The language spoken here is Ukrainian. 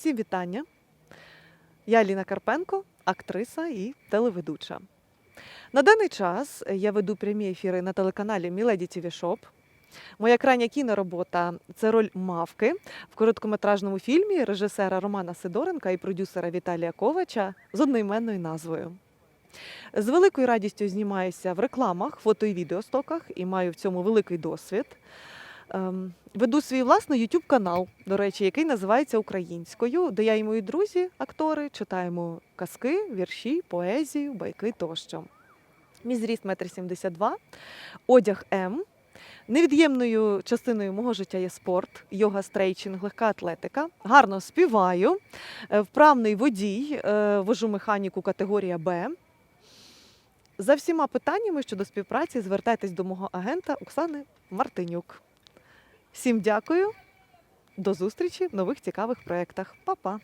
Всім вітання. Я Ліна Карпенко, актриса і телеведуча. На даний час я веду прямі ефіри на телеканалі Міледі ТВ Шоп. Моя крайня кіноробота це роль мавки в короткометражному фільмі режисера Романа Сидоренка і продюсера Віталія Ковача з одноіменною назвою. З великою радістю знімаюся в рекламах, фото і відеостоках і маю в цьому великий досвід. Ем, Веду свій власний YouTube канал, до речі, який називається Українською, де я і мої друзі, актори, читаємо казки, вірші, поезію, байки тощо. Мій зріст 1,72 м, одяг М. Невід'ємною частиною мого життя є спорт, йога, стрейчинг, легка атлетика. Гарно співаю, е, вправний водій, е, вожу механіку категорія Б. За всіма питаннями щодо співпраці звертайтесь до мого агента Оксани Мартинюк. Всім дякую. До зустрічі в нових цікавих проєктах. Па-па!